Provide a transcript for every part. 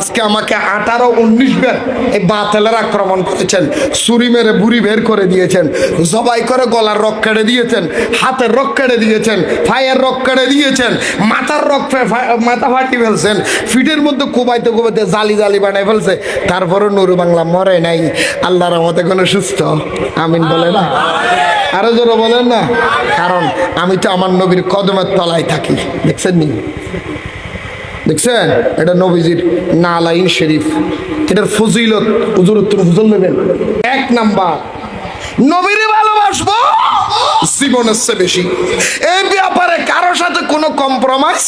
আজকে আমাকে আঠারো, উনিশ বার এই বাতেলের আক্রমণ করেছেন, ছুরি মেরে বুড়ি বের করে দিয়েছেন, জবাই করে গলার রক কেড়ে দিয়েছেন, হাতের রক কেড়ে দিয়েছেন পায়ের রক কেড়ে দিয়েছেন, মাথার রক মাথা ফাটি ফেলছেন, ফিটের মধ্যে কুবাইতে কুবাইতে জালি জালি বানাই ফেলছে তারপরে নুরু বাংলা মরে নাই। আল্লাহর মতে কোনো সুস্থ? আমিন বলে না? আরও জোরে বলেন না? কারণ আমি তো আমার নবীর কদমের তলায় থাকি, দেখছেন নি? দেখছেন? এটা নবীজির নালাইন শরীফ। এটার ফজিলত হুজুর উত্তর হুজুর নেবেন। এক নাম্বার, নবীর ভালোবাসবো জীবনের চেয়ে বেশি। এই ব্যাপারে কারোর সাথে কোনো কম্প্রোমাইজ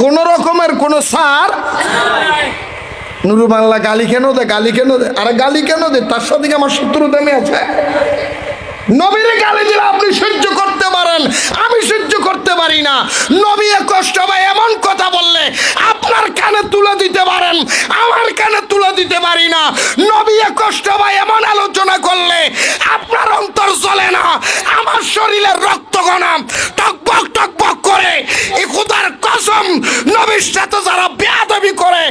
কোন রকমের কোনো সার? নুরু বাংলা গালি কেন দে, গালি কেন দে? আরে গালি কেন দে? তার সাথে আমার শত্রু দেমে আছে? নবীর গালি দিলে আপনি সহ্য করতে পারেন। আমি সহ্য করতে পারি না। নবী কষ্ট বা এমন কথা বললে, আপনার কানে তুলে দিতে পারেন, আমার কানে তুলে দিতে পারি না। নবী কষ্ট বা এমন আলোচনা করলে, আপনার অন্তর চলে না, আমার শরীরের রক্ত গণাম টকবক টকবক করে খুদার কসম, নবীর সাথে যারা বেয়াদবি করে,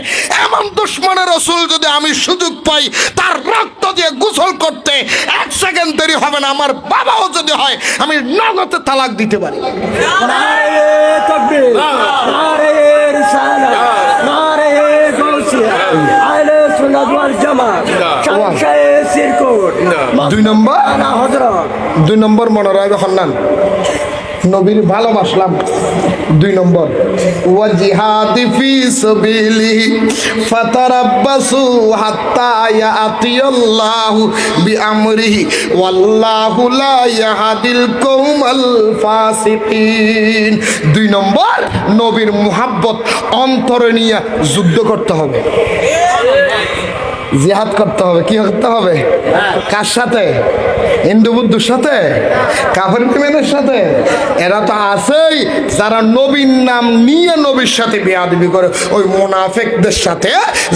এমন দুশ্মনের রসুল যদি আমি সুযোগ পাই, তার রক্ত দিয়ে গোসল করতে এক সেকেন্ড দেরি হবে না, আমার বাবাও যদি হয়, আমি নগদে তালাক দিতে পারি। দুই নম্বর? দুই নম্বর মনে রাখবে হন্নান নবীর ভালোবাসলাম। দুই নম্বর ওয়া জিহাদি ফি সাবিলি, ফাতারাব্বাসু হাত্তা ইয়াতিয়াল্লাহু বিআমরিহি, ওয়াল্লাহু লা ইয়াহদিল কওমাল ফাসিকিন। দুই নম্বর, নবীর মুহাব্বত অন্তরে নিয়ে যুদ্ধ করতে হবে। জিহাদ করতে হবে, কি করতে হবে? কার সাথে? হিন্দু বুদ্ধুর সাথে? কাফের বিমেনের সাথে? এরা তো আছেই, যারা নবীর নাম নিয়ে নবীর সাথে বেয়াদবি করে, ওই মোনাফেকদের সাথে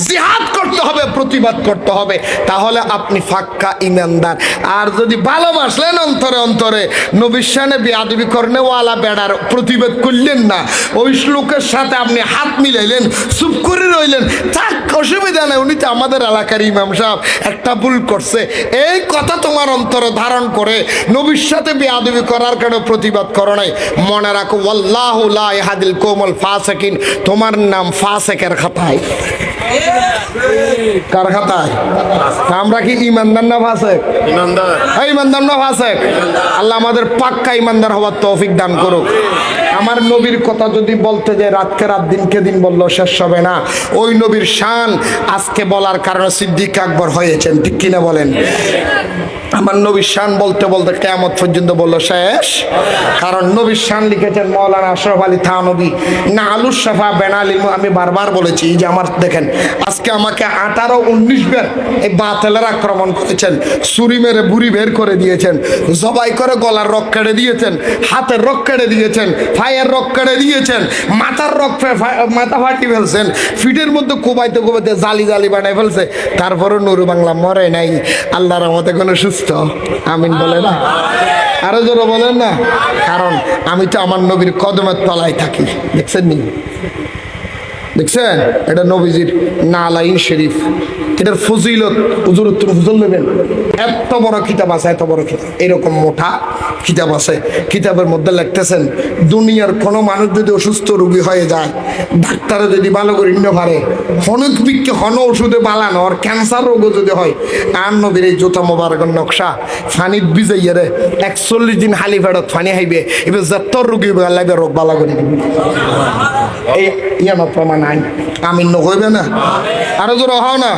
জিহাদ করতে হবে, প্রতিবাদ করতে হবে। তাহলে আপনি ফাক্কা ইমানদার। আর যদি ভালোবাসলেন অন্তরে অন্তরে, নবীর সামনে বেয়াদবি করনে ওয়ালা বেড়ার প্রতিবাদ করলেন না। ওই শ্লোকের সাথে আপনি হাত মিলাইলেন, চুপ করে রইলেন। থাক, অসুবিধা নেই, উনি তো আমাদের এলাকার ইমাম সাহেব একটা ভুল করছে। এই কথা তোমার অন্তরে ধারণ করে নবীর সাথে বেয়াদবি করার কেন প্রতিবাদ করো নাই। মনে রাখো আল্লাহ হাদিল কোমল ফাসেকিন। তোমার নাম ফাসেকের খাতায়। কার খাতায়? আমরা কি ইমানদার না ফাসেক? ইমানদার। এই ইমানদার না ফাসেক? আল্লাহ আমাদের পাক্কা ইমানদার হওয়ার তৌফিক দান করুক। আমার নবীর কথা যদি বলতে যে রাতকে রাত, দিনকে দিন বলল শেষ হবে না। ওই নবীর শান আজকে বলার কারণে সিদ্দিক আকবর হয়েছেন, ঠিক কিনা বলেন? আমার নবীর শান বলতে বলতে কেমত পর্যন্ত বলল, শেষ। কারণ নবীর শান লিখেছেন মৌলানা আশরফ আলী থানবী। না আলুর সাফা বেনালি আমি বারবার বলেছি যে আমার, দেখেন, আজকে আমাকে আঠারো উনিশ বার এই বাতেলের আক্রমণ করেছেন, ছুরি মেরে বুড়ি বের করে দিয়েছেন, জবাই করে গলার রক কেড়ে দিয়েছেন, হাতের রক কেড়ে দিয়েছেন ফায়ের রক কেড়ে দিয়েছেন, মাথার রক মাথা ফাটি ফেলছেন, ফিটের মধ্যে কুবাইতে কুবাইতে জালি জালি বানাই ফেলছে তারপরে নুরু বাংলা মরে নাই। আল্লাহর মতে কোনো সুস্থ আমিন বলে না আরও জোরে বলেন না? কারণ আমি তো আমার নবীর কদমের তলায় থাকি। দেখছেন নি? দেখছেন? এটা নবীজির নালাইন শরীফ। এটার ফজিলত তুমি হুজুর নেবেন। এত বড় কিতাব আছে, এত বড় কিতাব। এরকম মোটা কিতাব আছে। কিতাবের মধ্যে লিখতেছেন, দুনিয়ার কোনো মানুষ যদি অসুস্থ রোগী হয়ে যায়, ডাক্তারে যদি ভালো করে ইন্ন পারে হনুক বিক্ষে হন ওষুধে বালানো আর ক্যান্সার রোগও যদি হয়, আর নবীর এই জোতা মোবারকের নকশা, ফানিত বিজাইয়া রে, একচল্লিশ দিন হালি ফেরত ফানি হাইবে, এবার যত রোগী লাগবে রোগ বালা করে এই ইয়ানো প্রমাণ আইন। আমি নকইবে না? আরও জোর হও না।